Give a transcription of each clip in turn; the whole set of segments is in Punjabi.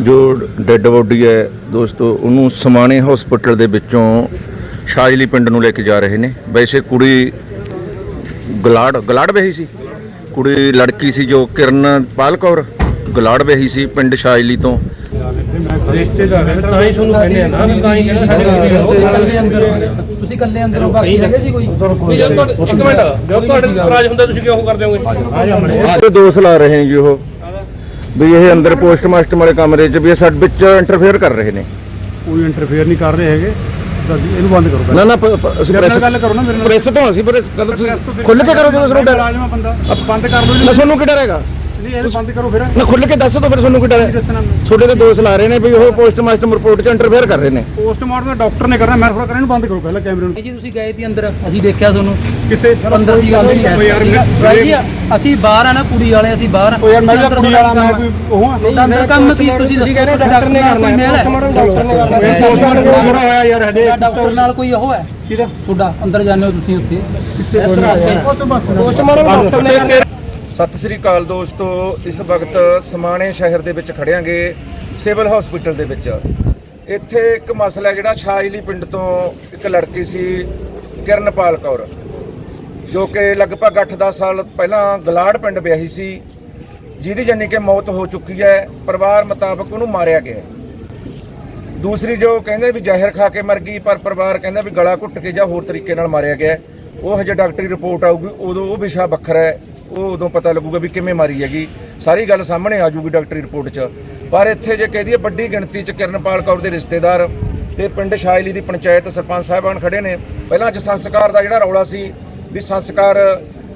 ਜੋ ਡੈੱਡ ਬੋਡੀ ਹੈ ਦੋਸਤੋ ਉਹਨੂੰ ਸਮਾਣੇ ਹਸਪੀਟਲ ਦੇ ਵਿੱਚੋਂ ਸ਼ਾਜਲੀ ਪਿੰਡ ਨੂੰ ਲੈ ਕੇ ਜਾ ਰਹੇ ਨੇ। ਵੈਸੇ ਕੁੜੀ ਗਲਾੜ ਗਲਾੜ ਵਹੀ ਸੀ। ਕੁੜੀ ਲੜਕੀ ਸੀ ਜੋ ਕਿਰਨਪਾਲ ਕੌਰ ਗਲਾੜ ਵਹੀ ਸੀ ਪਿੰਡ ਸ਼ਾਜਲੀ ਤੋਂ। ਰਿਸ਼ਤੇਦਾਰ ਹੈ ਤਾਂ ਹੀ ਤੁਹਾਨੂੰ ਕਹਿੰਦੇ ਆ ਨਾ ਤਾਂ ਹੀ ਕਹਿੰਦੇ ਸਾਡੇ ਤੁਸੀਂ ਇਕੱਲੇ ਅੰਦਰੋਂ ਬਾਕੀ ਹੈਗੇ ਸੀ ਕੋਈ? ਇੱਕ ਮਿੰਟ ਜਦ ਤੁਹਾਡੇ ਇਤਰਾਜ਼ ਹੁੰਦਾ ਤੁਸੀਂ ਕਿਉਂ ਉਹ ਕਰਦੇ ਹੋਗੇ? ਤੇ ਦੋਸ਼ ਲਾ ਰਹੇ ਨੇ ਜੀ ਉਹ। ਵੀ ਇਹ ਅੰਦਰ ਪੋਸਟਮਾਸਟਰ ਵਾਲੇ ਕਮਰੇ 'ਚ ਵੀ ਇਹ ਸਾਡੇ ਵਿੱਚ ਇੰਟਰਫੇਅਰ ਕਰ ਰਹੇ ਨੇ। ਕੋਈ ਇੰਟਰਫੇਅਰ ਨਹੀਂ ਕਰ ਰਹੇ ਹੈਗੇ। ਤਾਂ ਇਹਨੂੰ ਬੰਦ ਕਰੋ ਨਾ ਨਾ ਪ- ਪ- ਅਸੀਂ ਮੇਰੇ ਪ੍ਰੈਸ ਨਾਲ ਗੱਲ ਕਰੋ ਨਾ ਮੇਰੇ ਨਾਲ। ਪ੍ਰੈਸ ਤੋਂ ਅਸੀਂ ਪਰ ਗੱਲ ਤੁਸੀਂ ਖੁੱਲ ਕੇ ਕਰੋ ਜਦੋਂ ਤੁਹਾਨੂੰ ਡਰ। ਰਾਜਮਾ ਬੰਦਾ। ਬੰਦ ਕਰ ਲਓ ਨਾ ਤੁਹਾਨੂੰ ਕੀ ਡਰ ਹੈਗਾ? ਨਹੀਂ ਇਹਨੂੰ ਬੰਦ ਕਰੋ ਫਿਰ। ਨਾ ਖੁੱਲ ਕੇ ਦੱਸ ਦੋ ਫਿਰ ਤੁਹਾਨੂੰ ਕੀ ਡਰ ਹੈ। ਤੁਹਾਡੇ ਤੇ ਦੋਸ਼ ਲਾ ਰਹੇ ਨੇ ਵੀ ਉਹ ਪੋਸਟਮਾਸਟਰ ਰਿਪੋਰਟ 'ਚ ਇੰਟਰਫੇਅਰ ਕਰ ਰਹੇ ਨੇ। ਪੋਸਟਮਾਰਟਮ ਦਾ ਡਾਕਟਰ ਨੇ ਕਰਨਾ ਮੈਂ ਥੋੜਾ ਕਰਨਾ ਇਹਨੂੰ ਬੰਦ ਕਰੋ ਪਹਿਲਾਂ ਕੈਮਰੇ ਨੂੰ। ਜੀ ਤੁਸੀਂ ਗਏ ਸੀ ਅੰਦਰ ਅਸੀਂ ਦੇਖਿਆ ਤੁਹਾਨੂੰ। ਕਿੱਥੇ? ਅੰਦਰ ਦੀ ਗੱਲ ਨਹੀਂ। ਓ ਯਾਰ ਮੈਂ- ਜੀ, ਅਸੀਂ ਬਾਹਰ ਆ ਨਾ ਕੁੜੀ ਵਾਲੇ ਅਸੀਂ ਬਾਹਰ ਆ। ਓ ਯਾਰ ਮੈਂ ਅੰਦਰ ਕੁੜੀ ਵਾਲਾ ਮੈਂ ਕੋਈ ਉਹ ਆ। ਤੁਹਾਡਾ ਅੰਦਰ ਕੰਮ ਕੀ ਤੁਸੀਂ ਦੱਸੋ? ਡਾਕਟਰ ਨੇ ਕਰਨਾ ਹੈ। ਡਾਕਟਰ ਨੇ ਕਰਨਾ ਇਹ ਪੋਸਟਮਾਰਟਮ ਥੋੜਾ ਹੋਇਆ ਯਾਰ ਹਜੇ ਡਾਕਟਰ ਨਾਲ ਕੋਈ ਉਹ ਹੈ? ਕਿਹਦਾ? ਤੁਹਾਡਾ ਅੰਦਰ ਜਾਂਦੇ ਹੋ ਤੁਸੀਂ ਉੱਥੇ। ਪੋਸਟਮਾਰਟਮ ਡਾਕਟਰ ਨੇ ਸਤਿ ਸ੍ਰੀ ਅਕਾਲ ਦੋਸਤੋ, ਇਸ ਵਕਤ ਸਮਾਣੇ ਸ਼ਹਿਰ ਦੇ ਵਿੱਚ ਖੜਿਆਂਗੇ, ਸਿਵਲ ਹਸਪੀਟਲ ਦੇ ਵਿੱਚ। ਇੱਥੇ ਇੱਕ ਮਸਲਾ ਹੈ ਜਿਹੜਾ ਸ਼ਾਜਲੀ ਪਿੰਡ ਤੋਂ ਇੱਕ ਲੜਕੀ ਸੀ, ਕਿਰਨਪਾਲ ਕੌਰ, ਜੋ ਕਿ ਲਗਭਗ 8-10 ਸਾਲ ਪਹਿਲਾਂ ਗਲਾੜ ਪਿੰਡ ਵਿਆਹੀ ਸੀ, ਜਿਹਦੀ ਜਾਨੀ ਕਿ ਮੌਤ ਹੋ ਚੁੱਕੀ ਹੈ, ਪਰਿਵਾਰ ਮੁਤਾਬਕ ਉਹਨੂੰ ਮਾਰਿਆ ਗਿਆ ਦੂਸਰੀ ਜੋ ਕਹਿੰਦੇ ਵੀ ਜ਼ਹਿਰ ਖਾ ਕੇ ਮਰ ਗਈ, ਪਰ ਪਰਿਵਾਰ ਕਹਿੰਦਾ ਵੀ ਗਲਾ ਘੁੱਟ ਕੇ ਜਾਂ ਹੋਰ ਤਰੀਕੇ ਨਾਲ ਮਾਰਿਆ ਗਿਆ ਉਹ ਹਜੇ ਡਾਕਟਰੀ ਰਿਪੋਰਟ ਆਊਗੀ, ਉਦੋਂ ਉਹ ਵਿਸ਼ਾ ਵੱਖਰਾ ਹੈ। ਉਹ ਉਦੋਂ ਪਤਾ ਲੱਗੂਗਾ ਵੀ ਕਿਵੇਂ ਮਾਰੀ ਹੈਗੀ। ਸਾਰੀ ਗੱਲ ਸਾਹਮਣੇ ਆ ਜਾਊਗੀ ਡਾਕਟਰੀ ਰਿਪੋਰਟ 'ਚ। ਪਰ ਇੱਥੇ ਜੇ ਕਹਿ ਦਈਏ ਵੱਡੀ ਗਿਣਤੀ 'ਚ ਕਿਰਨਪਾਲ ਕੌਰ ਦੇ ਰਿਸ਼ਤੇਦਾਰ ਤੇ ਪਿੰਡ ਸ਼ਾਇਲੀ ਦੀ ਪੰਚਾਇਤ ਸਰਪੰਚ ਸਾਹਿਬਾਨ ਖੜੇ ਨੇ। ਪਹਿਲਾਂ ਅੱਜ ਸੰਸਕਾਰ ਦਾ ਜਿਹੜਾ ਰੌਲਾ ਸੀ ਵੀ ਸੰਸਕਾਰ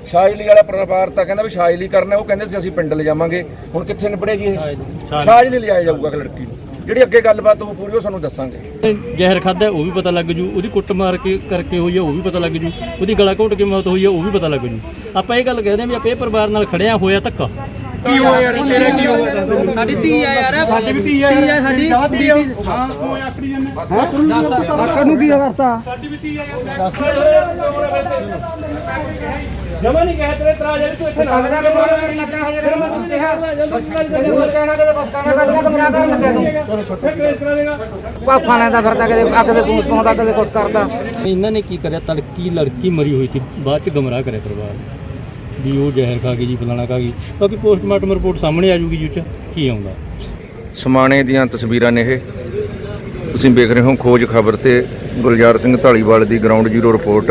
ਸ਼ਾਇਲੀ ਵਾਲਾ ਪਰਿਵਾਰ ਤਾਂ ਕਹਿੰਦਾ ਵੀ ਸ਼ਾਇਲੀ ਕਰਨਾ ਉਹ ਕਹਿੰਦੇ ਸੀ ਅਸੀਂ ਪਿੰਡ ਲੈ ਜਾਵਾਂਗੇ। ਹੁਣ ਕਿੱਥੇ ਨਿਬੜੇਗੀ ਸ਼ਾਇਲੀ। ਲਿਆਇਆ ਜਾਊਗਾ ਕਿ ਲੜਕੀ ਨੂੰ। ਜਿਹੜੀ ਅੱਗੇ ਗੱਲਬਾਤ ਉਹ ਪੂਰੀ ਉਹ ਸਾਨੂੰ ਦੱਸਾਂਗੇ। ਜ਼ਹਿਰ ਖਾਦਾ ਉਹ ਵੀ ਪਤਾ ਲੱਗ ਜੂ, ਉਹਦੀ ਕੁੱਟ ਮਾਰ ਕੇ ਕਰਕੇ ਹੋਈ ਆ ਉਹ ਵੀ ਪਤਾ ਲੱਗ ਜੂ, ਉਹਦੀ ਗਲਾ ਘੋਟ ਕੇ ਮੌਤ ਹੋਈ ਹੈ, ਉਹ ਵੀ ਪਤਾ ਲੱਗ ਜੂ। ਆਪਾਂ ਇਹ ਗੱਲ ਕਹਿੰਦੇ ਹਾਂ ਵੀ ਆਪਾਂ ਇਹ ਪਰਿਵਾਰ ਨਾਲ ਖੜਿਆ ਹੋਇਆ ਧੱਕਾ। ਕੀ ਹੋਇਆ ਯਾਰ? ਤੇਰੇ ਕੀ ਹੋਇਆ? ਸਾਡੀ ਧੀ ਆ ਯਾਰ। ਸਾਡੀ ਵੀ ਧੀ ਆ ਧੀ ਆ ਸਾਡੀ ਧੀ ਆ ਹਾਂ। ਉਹ ਆਖੜੀ ਜੰਨੇ। ਆਖਰ ਨੂੰ ਕੀ ਕਰਤਾ ਜਮਾ ਨਹੀਂ ਕਹਿ ਤੇਰੇ ਵੀ ਤੂੰ ਇੱਥੇ ਨਾ ਪਾਪਾਂ ਦਾ ਫਿਰਦਾ ਕਦੇ ਅੱਗ ਦੇ ਪੂੰਛ ਪਾਉਂਦਾ ਕਦੇ ਕੁਛ ਕਰਦਾ। ਇਹਨਾਂ ਨੇ ਕੀ ਕਰਿਆ? ਤੜਕੀ ਲੜਕੀ ਮਰੀ ਹੋਈ ਸੀ। ਬਾਅਦ ਚ ਗਮਰਾਹ ਕਰਿਆ ਪਰਿਵਾਰ ਵੀ ਉਹ ਜ਼ਹਿਰ ਖਾ ਗਈ ਜੀ ਫਲਾਣਾ ਖਾ ਗਈ। ਬਾਕੀ ਪੋਸਟਮਾਰਟਮ ਰਿਪੋਰਟ ਸਾਹਮਣੇ ਆ ਜੂਗੀ ਜੀ ਉਹ 'ਚ ਕੀ ਆਉਂਦਾ। ਸਮਾਣੇ ਦੀਆਂ ਤਸਵੀਰਾਂ ਨੇ ਇਹ। ਤੁਸੀਂ ਵੇਖ ਰਹੇ ਹੋ ਖੋਜ ਖਬਰ ਤੇ ਗੁਲਜ਼ਾਰ ਸਿੰਘ ਢਾਲੀਵਾਲ ਦੀ ਗਰਾਊਂਡ ਜ਼ੀਰੋ ਰਿਪੋਰਟ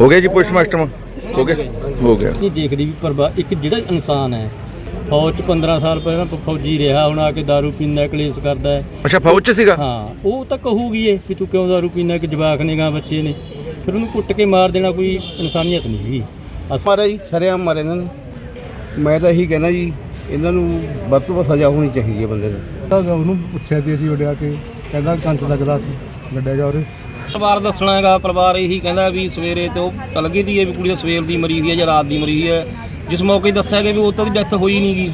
ਹੋ ਗਿਆ ਜੀ ਪੋਸਟਮਾਸਟਰ ਹੋ ਗਿਆ? ਹੋ ਗਿਆ। ਨਹੀਂ ਦੇਖਦੀ ਵੀ ਪਰਿਵਾਰ ਇੱਕ ਜਿਹੜਾ ਇਨਸਾਨ ਹੈ ਫੌਜ ਚ 15 ਸਾਲ ਪਹਿਲਾਂ ਫੌਜੀ ਰਿਹਾ ਹੁਣ ਆ ਕੇ दारू ਪੀਂਦਾ ਕਲੇਸ਼ ਕਰਦਾ ਹੈ। ਅੱਛਾ ਫੌਜ ਚ ਸੀਗਾ? ਹਾਂ ਉਹ ਤਾਂ ਕਹੂਗੀ ਇਹ ਕਿ ਤੂੰ ਕਿਉਂ ਦਾਰੂ ਪੀਂਦਾ ਕਿ ਜਵਾਕ ਨੇ ਗਾ ਬੱਚੇ ਨੇ। ਫਿਰ ਉਹਨੂੰ ਕੁੱਟ ਕੇ ਮਾਰ ਦੇਣਾ ਕੋਈ ਇਨਸਾਨੀਅਤ ਨਹੀਂ ਹੈਗੀ। ਅਸ- ਮਾਰਿਆ ਜੀ ਸ਼ਰਿਆਮ ਮਾਰੇ ਇਹਨਾਂ ਨੇ। ਮੈਂ ਤਾਂ ਇਹੀ ਕਹਿਣਾ ਜੀ ਇਹਨਾਂ ਨੂੰ ਵੱਧ ਤੋਂ ਵੱਧ ਸਜ਼ਾ ਹੋਣੀ ਚਾਹੀਦੀ ਹੈ ਬੰਦੇ ਨੂੰ। ਤਾਂ ਉਹਨੂੰ ਪੁੱਛਿਆ ਸੀ ਅਸੀਂ ਵੜਿਆ ਕੇ ਕਹਿੰਦਾ ਕੰਚ ਦਾ ਗਲਾਸ ਗੱਡਿਆ ਜਾ ਉਰੇ ਪਰਿਵਾਰ ਦੱਸਣਾ ਹੈਗਾ ਪਰਿਵਾਰ ਇਹੀ ਕਹਿੰਦਾ ਵੀ ਸਵੇਰੇ ਤੇ ਉਹ ਕੱਲ ਗਈ ਦੀ ਹੈ ਵੀ ਕੁੜੀ ਤਾਂ ਸਵੇਰ ਦੀ ਮਰੀ ਹੋਈ ਹੈ ਜਾਂ ਰਾਤ ਦੀ ਮਰੀ ਹੋਈ ਹੈ। ਜਿਸ ਮੌਕੇ ਦੱਸਿਆ ਗਿਆ ਵੀ ਉਹ ਤਾਂ ਦੀ ਡੈਥ ਹੋਈ ਨਹੀਂ ਗੀ।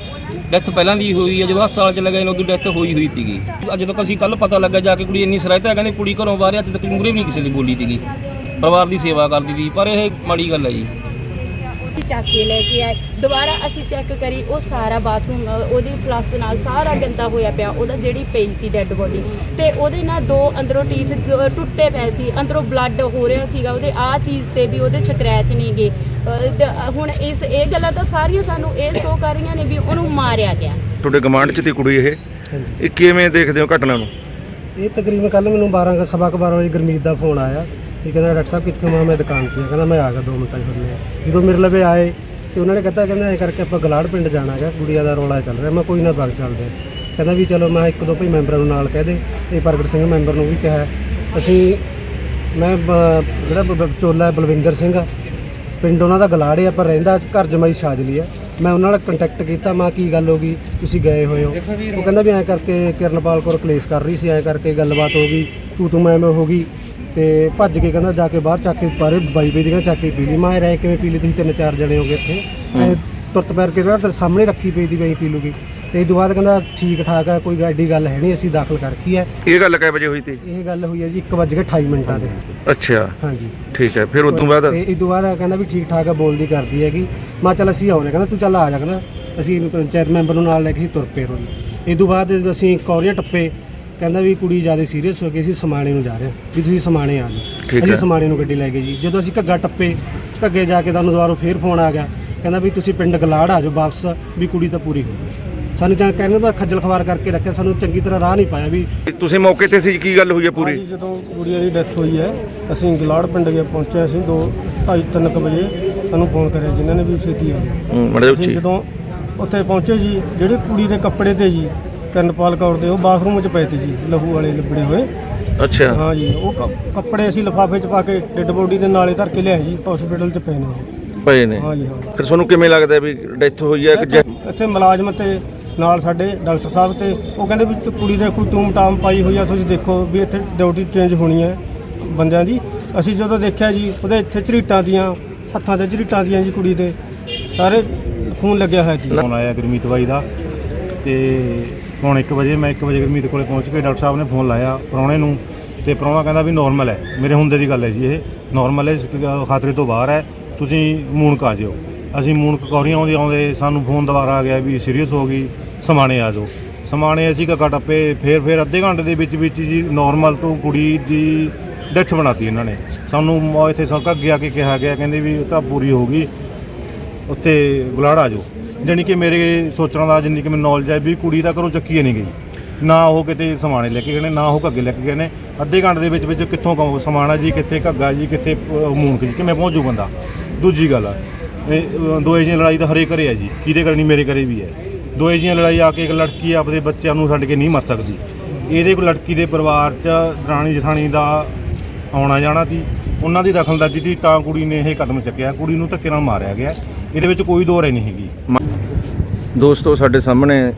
ਡੈਥ ਪਹਿਲਾਂ ਦੀ ਹੋਈ ਹੈ ਜਦੋਂ ਹਸਪਤਾਲ ਚ ਲਗਾਏ ਨੇ ਉਦੋਂ ਡੈਥ ਹੋਈ ਹੋਈ ਸੀਗੀ। ਅੱਜ ਤੱਕ ਅਸੀਂ ਕੱਲ ਪਤਾ ਲੱਗਾ ਜਾ ਕੇ ਕੁੜੀ ਇੰਨੀ ਸਰਾਇਤ ਹੈ ਕਹਿੰਦੇ ਕੁੜੀ ਘਰੋਂ ਬਾਹਰ ਅੱਜ ਤੱਕ ਮੂਰੇ ਵੀ ਨਹੀਂ ਕਿਸੇ ਦੀ ਬੋਲੀ ਸੀਗੀ। ਪਰਿਵਾਰ ਦੀ ਸੇਵਾ ਕਰਦੀ ਸੀ ਪਰ ਇਹ ਮਾੜੀ ਗੱਲ ਹੈ ਜੀ। ਅਸੀਂ ਚੱਕ ਕੇ ਲੈ ਕੇ ਆਏ। ਦੁਬਾਰਾ ਅਸੀਂ ਚੈੱਕ ਕਰੀ ਉਹ ਸਾਰਾ ਬਾਥਰੂਮ ਉਹਦੀ ਫਲੱਸ ਨਾਲ ਸਾਰਾ ਗੰਦਾ ਹੋਇਆ ਪਿਆ। ਉਹਦਾ ਜਿਹੜੀ ਪਈ ਸੀ ਡੈੱਡ ਬੋਡੀ ਤੇ ਉਹਦੇ ਨਾਲ ਦੋ ਅੰਦਰੋਂ ਟੀਥ ਟੁੱਟੇ ਪਏ ਸੀ ਅੰਦਰੋਂ ਬਲੱਡ ਹੋ ਰਿਹਾ ਸੀਗਾ। ਉਹਦੇ ਆ ਚੀਜ਼ ਤੇ ਵੀ ਉਹਦੇ ਸਕ੍ਰੈਚ ਨਹੀਂ ਗਏ ਹੁਣ ਇਸ ਇਹ ਗੱਲਾਂ ਤਾਂ ਸਾਰੀਆਂ ਸਾਨੂੰ ਇਹ ਸ਼ੋ ਕਰ ਰਹੀਆਂ ਨੇ ਵੀ ਉਹਨੂੰ ਮਾਰਿਆ ਗਿਆ। ਤੁਹਾਡੇ ਗਮਾਂਡ ਚ ਤੀ ਕੁੜੀ ਇਹ? ਇਹ ਕਿਵੇਂ ਦੇਖਦੇ ਹੋ ਘਟਨਾ ਨੂੰ? ਇਹ ਤਕਰੀਬਨ ਕੱਲ ਮੈਨੂੰ 12 ਕੁ ਸਵਾ ਕੁ 12 ਵਜੇ ਗੁਰਮੀਤ ਦਾ ਫੋਨ ਆਇਆ। ਇਹ ਕਹਿੰਦਾ ਡਾਕਟਰ ਸਾਹਿਬ ਕਿੱਥੇ ਮੈਂ ਮੈਂ ਦੁਕਾਨ ਤੇ ਆ। ਕਹਿੰਦਾ ਮੈਂ ਆ ਗਿਆ ਦੋ ਮਿੰਟਾਂ 'ਚ ਫਿਰਨੇ ਜਦੋਂ ਮੇਰੇ ਲਵੇ ਆਏ ਤੇ ਉਹਨਾਂ ਨੇ ਕਹਿੰਦਾ ਕਹਿੰਦਾ ਐ ਕਰਕੇ ਆਪਾਂ ਗਲਾੜ ਪਿੰਡ ਜਾਣਾ ਹੈਗਾ ਕੁੜੀਆਂ ਦਾ ਰੌਲਾ ਚੱਲ ਰਿਹਾ। ਮੈਂ ਕੋਈ ਨਾ ਬਾਗ ਚੱਲਦੇ ਆ। ਕਹਿੰਦਾ ਵੀ ਚਲੋ ਮੈਂ ਇੱਕ ਦੋ ਭਾਈ ਮੈਂਬਰਾਂ ਨੂੰ ਨਾਲ ਕਹਿ ਦੇ, ਇਹ ਪ੍ਰਗਟ ਸਿੰਘ ਮੈਂਬਰ ਨੂੰ ਵੀ ਕਿਹਾ ਅਸੀਂ, ਮੈਂ ਬ- ਜਿਹੜਾ ਬ- ਚੋਲਾ ਬਲਵਿੰਦਰ ਸਿੰਘ ਆ। ਪਿੰਡ ਉਹਨਾਂ ਦਾ ਗਲਾੜੇ ਆ ਪਰ ਰਹਿੰਦਾ, ਘਰ ਜਮਾਈ ਸਾਜਲੀ ਆ। ਮੈਂ ਉਹਨਾਂ ਨਾਲ ਕੰਟੈਕਟ ਕੀਤਾ, ਮਾਂ ਕੀ ਗੱਲ ਹੋ ਗਈ, ਤੁਸੀਂ ਗਏ ਹੋਏ ਹੋ। ਉਹ ਕਹਿੰਦਾ ਵੀ ਐਂ ਕਰਕੇ ਕਿਰਨਪਾਲ ਕੌਰ ਕਲੇਸ਼ ਕਰ ਰਹੀ ਸੀ, ਐਂ ਕਰਕੇ ਗੱਲਬਾਤ ਹੋ ਗਈ, ਤੂੰ ਤੂੰ ਮੈਂ ਮੈਂ ਹੋ ਗਈ। ਤੇ ਭੱਜ ਕੇ ਕਹਿੰਦਾ ਜਾ ਕੇ ਬਾਹਰ ਚੱਕ ਕੇ ਬਾਰੇ ਬਾਈ ਬੇਦੀ ਕਹਿੰਦਾ ਚੱਕ ਕੇ ਪੀ ਲਈ। ਮੈਂ ਰਹਿ ਕਿਵੇਂ ਪੀ ਲਈ ਤੁਸੀਂ? ਤਿੰਨ ਚਾਰ ਜਣੇ ਹੋਗੇ ਇੱਥੇ। ਐਂ ਤੁਰਤ ਪੈਰ ਕੇ ਤੇਰੇ ਸਾਹਮਣੇ ਰੱਖੀ ਪਈ ਦੀ ਬਈ ਪੀ ਲੂਗੀ। ਤੇ ਇਹ ਤੋਂ ਬਾਅਦ ਕਹਿੰਦਾ ਠੀਕ ਠਾਕ ਆ ਕੋਈ ਐਡੀ ਗੱਲ ਹੈ ਨਹੀਂ ਅਸੀਂ ਦਾਖਲ ਕਰ ਰੱਖੀ ਹੈ ਇਹ ਗੱਲ ਕਿਹ ਵਜੇ ਹੋਈ ਤੀ ਇਹ ਗੱਲ ਹੋਈ ਹੈ ਜੀ 1:28 ਮਿੰਟਾਂ ਦੇ। ਅੱਛਾ। ਹਾਂਜੀ। ਠੀਕ ਹੈ ਫਿਰ ਉਦੋਂ ਬਾਅਦ? ਤੇ ਇਹ ਤੋਂ ਬਾਅਦ ਕਹਿੰਦਾ ਵੀ ਠੀਕ ਠਾਕ ਆ ਬੋਲਦੀ ਕਰਦੀ ਹੈਗੀ। ਮੈਂ ਚੱਲ ਅਸੀਂ ਆਉਣੇ ਕਹਿੰਦਾ ਤੂੰ ਚੱਲ ਆ ਜਾ ਕਹਿੰਦਾ। ਅਸੀਂ ਪੰਚਾਇਤ ਮੈਂਬਰ ਨੂੰ ਨਾਲ ਲੈ ਕੇ ਤੁਰ ਪਏ ਰੋਈ ਇਹ ਤੋਂ ਬਾਅਦ ਅਸੀਂ ਕੌਰੀਆਂ ਟੱਪੇ ਕਹਿੰਦਾ ਵੀ ਕੁੜੀ ਜ਼ਿਆਦਾ ਸੀਰੀਅਸ ਹੋ ਗਈ ਸੀ ਸਮਾਣੇ ਨੂੰ ਜਾ ਰਹੇ ਹਾਂ ਵੀ ਤੁਸੀਂ ਸਮਾਣੇ ਆ ਠੀਕ ਜਾਓ ਅਸੀਂ ਹੈ। ਸਮਾਣੇ ਨੂੰ ਗੱਡੀ ਲੈ ਗਏ ਜੀ। ਜਦੋਂ ਅਸੀਂ ਘੱਗਾ ਟੱਪੇ ਘੱਗੇ ਜਾ ਕੇ ਤੁਹਾਨੂੰ ਦੁਬਾਰਾ ਫੇਰ ਫੋਨ ਆ ਗਿਆ ਕਹਿੰਦਾ ਵੀ ਤੁਸੀਂ ਪਿੰਡ ਗਲਾੜ ਆ ਜਾਓ ਵਾਪਸ ਵੀ ਕੁੜੀ ਤਾਂ ਪੂਰੀ ਹੋ ਗਈ। ਸਾਨੂੰ ਜਾਂ ਕਹਿੰਦੇ ਦਾ ਖੱਜਲ ਖਵਾਰ ਕਰਕੇ ਰੱਖਿਆ ਸਾਨੂੰ ਚੰਗੀ ਤਰ੍ਹਾਂ ਰਾਹ ਨਹੀਂ ਪਾਇਆ ਵੀ ਤੁਸੀਂ ਮੌਕੇ ਤੇ ਸੀ ਕੀ ਗੱਲ ਹੋਈ ਹੈ ਪੂਰੀ? ਹਾਂਜੀ, ਜਦੋਂ ਗੁੜੀਆ ਦੀ ਡੈਥ ਹੋਈ ਹੈ ਅਸੀਂ ਗਲਾੜ ਪਿੰਡ ਗਏ ਪਹੁੰਚੇ ਅਸੀਂ 2 ਢਾਈ ਤਿੰਨ ਕੁ ਵਜੇ। ਸਾਨੂੰ ਫੋਨ ਕਰਿਆ ਜਿਨ੍ਹਾਂ ਨੇ ਵੀ ਛੇਤੀ ਆ ਜਾਓ। ਮੜੇ ਅਸੀਂ ਜਦੋਂ ਉੱਥੇ ਪਹੁੰਚੇ ਜੀ ਜਿਹੜੇ ਕੁੜੀ ਦੇ ਕੱਪੜੇ ਤੇ ਜੀ ਕਰਨਪਾਲ ਕੌਰ ਦੇ ਉਹ ਬਾਥਰੂਮ 'ਚ ਪਏ ਤੇ ਜੀ ਲਹੂ ਵਾਲੇ ਲਿਬੜੇ ਹੋਏ। ਅੱਛਾ। ਹਾਂ ਜੀ ਉਹ ਕੱਪੜੇ ਅਸੀਂ ਲਿਫਾਫੇ 'ਚ ਪਾ ਕੇ ਡੈੱਡ ਬੋਡੀ ਦੇ ਨਾਲੇ ਧਰ ਕੇ ਲਿਆਏ ਜੀ ਹਸਪੀਟਲ 'ਚ ਪਏ ਨੇ ਉਹ। ਪਏ ਨੇ। ਹਾਂ ਜੀ ਹਾਂ। ਫਿਰ ਤੁਹਾਨੂੰ ਕਿਵੇਂ ਲੱਗਦਾ ਵੀ ਡੈਥ ਹੋਈ ਹੈ ਕਿ ਜੈ- ਇੱਥੇ ਮੁਲਾਜ਼ਮ ਤੇ ਨਾਲ ਸਾਡੇ ਡਾਕਟਰ ਸਾਹਿਬ ਤੇ ਉਹ ਕਹਿੰਦੇ ਵੀ ਤੇ ਕੁੜੀ ਦੇ ਕੋਈ ਟੂਮ ਟਾਮ ਪਾਈ ਹੋਈ ਆ ਤੁਸੀਂ ਦੇਖੋ ਵੀ ਇੱਥੇ ਡਿਊਟੀ ਚੇਂਜ ਹੋਣੀ ਹੈ ਬੰਦਿਆਂ ਦੀ। ਅਸੀਂ ਜਦੋਂ ਦੇਖਿਆ ਜੀ ਉਹਦੇ ਇੱਥੇ ਝਰੀਟਾਂ ਦੀਆਂ ਹੱਥਾਂ ਤੇ ਝਰੀਟਾਂ ਦੀਆਂ ਜੀ ਕੁੜੀ ਦੇ ਸਾਰੇ ਖੂਨ ਲੱਗਿਆ ਹੋਇਆ ਜੀ। ਫੋਨ ਆਇਆ ਗੁਰਮੀਤ ਬਾਈ ਦਾ ਤੇ ਹੁਣ 1 ਵਜੇ ਮੈਂ 1 ਵਜੇ ਗੁਰਮੀਤ ਕੋਲੇ ਪਹੁੰਚ ਕੇ ਡਾਕਟਰ ਸਾਹਿਬ ਨੇ ਫੋਨ ਲਾਇਆ ਪ੍ਰਾਹੁਣੇ ਨੂੰ ਤੇ ਪ੍ਰਾਹੁਣਾ ਕਹਿੰਦਾ ਵੀ ਨਾਰਮਲ ਹੈ। ਮੇਰੇ ਹੁੰਦੇ ਦੀ ਗੱਲ ਹੈ ਜੀ ਇਹ। ਨਾਰਮਲ ਹੈ, ਇਸ ਖਤਰੇ ਤੋਂ ਬਾਹਰ ਹੈ। ਤੁਸੀਂ ਮੂਨਕ ਆ ਜਿਓ। ਅਸੀਂ ਮੂਨਕ ਕੌਰੀਆਂ ਆਉਂਦੇ ਆਉਂਦੇ ਸਾਨੂੰ ਫੋਨ ਦੁਬਾਰਾ ਆ ਗਿਆ ਵੀ ਸੀਰੀਅਸ ਹੋ ਗਈ, ਸਮਾਣੇ ਆ ਜਾਓ। ਸਮਾਣੇ ਅਸੀਂ ਕੱਕਾ ਟੱਪੇ, ਫੇਰ ਫੇਰ ਅੱਧੇ ਘੰਟੇ ਦੇ ਵਿੱਚ ਵਿੱਚ ਜੀ ਨਾਰਮਲ ਤੋਂ ਕੁੜੀ ਦੀ ਡੈਥ ਬਣਾਤੀ ਇਹਨਾਂ ਨੇ। ਸਾਨੂੰ ਇੱਥੇ ਸਭ ਕੱਗ ਗਿਆ ਕੇ ਕਿਹਾ ਗਿਆ, ਕਹਿੰਦੇ ਵੀ ਉਹ ਤਾਂ ਪੂਰੀ ਹੋ ਗਈ। ਉੱਥੇ ਗੁਲਾੜਾ ਜੋ ਜਾਣੀ ਕਿ ਮੇਰੇ ਸੋਚਣ ਦਾ ਜਿੰਨੀ ਕਿ ਮੈਨੂੰ ਨੌਲੇਜ ਹੈ ਵੀ ਕੁੜੀ ਦਾ ਘਰੋਂ ਚੱਕੀ ਹੀ ਨਹੀਂ ਗਈ। ਨਾ ਉਹ ਕਿਤੇ ਸਮਾਣੇ ਲੈ ਕੇ ਗਏ ਨੇ ਨਾ ਉਹ ਘੱਗੇ ਲੈ ਕੇ ਗਏ ਨੇ। ਅੱਧੇ ਘੰਟੇ ਦੇ ਵਿੱਚ ਵਿੱਚ ਕਿੱਥੋਂ ਕਹੋ ਸਮਾਣਾ ਜੀ ਕਿੱਥੇ ਘੱਗਾ ਜੀ ਕਿੱਥੇ ਅਹ, ਮੂਨਕ ਜੀ ਕਿਵੇਂ ਪਹੁੰਚੂ ਬੰਦਾ। ਦੂਜੀ ਗੱਲ ਆ ਇਹ ਦੋਏ ਜੀਆਂ ਲੜਾਈ ਤਾਂ ਹਰੇ ਘਰੇ ਹੈ ਜੀ। ਕਿਹਦੇ ਘਰੇ ਨਹੀਂ ਮੇਰੇ ਘਰੇ ਵੀ ਹੈ ਦੋਏ ਜੀਆਂ ਲੜਾਈ ਆ ਕੇ ਇੱਕ ਲੜਕੀ ਆਪਦੇ ਬੱਚਿਆਂ ਨੂੰ ਛੱਡ ਕੇ ਨਹੀਂ ਮਰ ਸਕਦੀ। ਇਹਦੇ ਕੋਲ ਲੜਕੀ ਦੇ ਪਰਿਵਾਰ 'ਚ ਦਰਾਣੀ ਜਠਾਣੀ ਦਾ ਆਉਣਾ ਜਾਣਾ ਸੀ। ਉਹਨਾਂ ਦੀ ਦਖਲਅੰਦਾਜ਼ੀ ਸੀ ਤਾਂ ਕੁੜੀ ਨੇ ਇਹ ਕਦਮ ਚੱਕਿਆ। ਕੁੜੀ ਨੂੰ ਧੱਕੇ ਨਾਲ ਮਾਰਿਆ ਗਿਆ। ਇਹਦੇ ਵਿੱਚ ਕੋਈ ਦੋ ਨਹੀਂ ਹੈਗੀ। ਦੋਸਤੋ, ਸਾਡੇ ਸਾਹਮਣੇ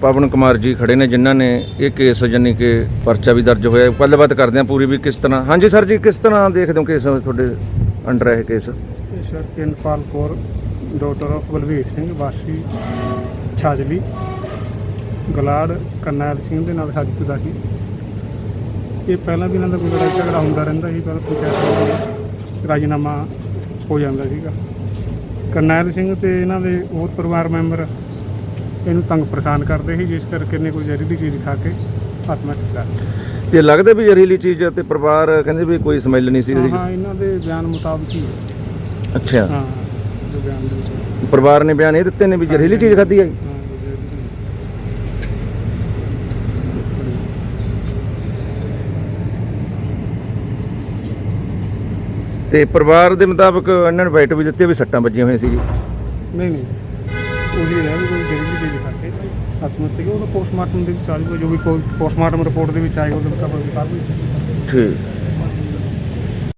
ਪਵਨ ਕੁਮਾਰ ਜੀ ਖੜੇ ਨੇ, ਜਿਨ੍ਹਾਂ ਨੇ ਇਹ ਕੇਸ ਜਾਨੀ ਕਿ ਪਰਚਾ ਵੀ ਦਰਜ ਹੋਇਆ। ਗੱਲਬਾਤ ਕਰਦੇ ਹਾਂ ਪੂਰੀ ਵੀ ਕਿਸ ਤਰ੍ਹਾਂ। ਹਾਂਜੀ ਸਰ ਜੀ, ਕਿਸ ਤਰ੍ਹਾਂ ਦੇਖਦੇ ਹੋ ਕੇਸ ਤੁਹਾਡੇ ਅੰਡਰ ਹੈ ਇਹ case sir Kinpal Kaur daughter of Balbir Singh, ਵਾਸੀ ਛਾਜਲੀ, ਗਲਾੜ, ਕਰਨੈਲ ਸਿੰਘ ਦੇ ਨਾਲ ਸਾਜ਼ਿਸ਼ ਦਾ ਸੀ। ਇਹ ਪਹਿਲਾਂ ਵੀ ਇਹਨਾਂ ਦਾ ਕੋਈ ਲੜਾਈ ਝਗੜਾ ਹੁੰਦਾ ਰਹਿੰਦਾ ਸੀ ਪਰ ਪੰਚਾਇਤ ਰਾਜੀਨਾਮਾ ਹੋ ਜਾਂਦਾ ਸੀਗਾ। ਕਰਨੈਲ ਸਿੰਘ ਤੇ ਇਹਨਾਂ ਦੇ ਹੋਰ ਪਰਿਵਾਰ ਮੈਂਬਰ ਇਹਨੂੰ ਤੰਗ ਪਰੇਸ਼ਾਨ ਕਰਦੇ ਸੀ ਜਿਸ ਕਰਕੇ ਇਹਨੇ ਕੋਈ ਜ਼ਹਿਰੀਲੀ ਚੀਜ਼ ਖਾ ਕੇ ਆਤਮਾ ਲਈ। ਤੇ ਲੱਗਦਾ ਵੀ ਜ਼ਹਿਰੀਲੀ ਚੀਜ਼ ਤੇ ਪਰਿਵਾਰ ਕਹਿੰਦੇ ਵੀ ਕੋਈ ਸਮੈਲ ਨਹੀਂ ਸੀ ਹਾਂ ਇਹਦੀ। ਹਾਂ ਇਹਨਾਂ ਦੇ ਬਿਆਨ ਮੁਤਾਬਕ ਹੀ ਹੈ। ਅੱਛਾ ਹਾਂ ਜੋ ਬਿਆਨ ਦੇ ਵਿੱਚ ਪਰਿਵਾਰ ਨੇ ਬਿਆਨ ਇਹ ਦਿੱਤੇ ਨੇ ਵੀ ਜ਼ਹਿਰੀਲੀ ਚੀਜ਼ ਖਾਧੀ ਹੈ ਹਾਂ, ਜੋ ਜ਼ਹਿਰੀਲੀ ਚੀਜ਼। ਤੇ ਪਰਿਵਾਰ ਦੇ ਮੁਤਾਬਕ ਇਹਨਾਂ ਨੇ ਬਾਈਟ ਵੀ ਦਿੱਤੀ ਵੀ ਸੱਟਾਂ ਵੱਜੀਆਂ ਹੋਈਆਂ ਸੀ ਜੀ ਨਹੀਂ ਨਹੀਂ ਉਹੀ ਰਹਿ ਵੀ ਕੋਈ ਆਤਮਹੱਤਿਆ ਕਿ ਉਹਦਾ ਪੋਸਟਮਾਰਟਮ ਦੇ ਵਿੱਚ ਆ ਜਾਊਗਾ, ਜੋ ਵੀ ਕੋਈ ਪੋਸਟਮਾਰਟਮ ਰਿਪੋਰਟ ਦੇ ਵਿੱਚ ਆਏਗਾ, ਉਹਦੇ ਮੁਤਾਬਕ ਕਾਰਵਾਈ ਠੀਕ।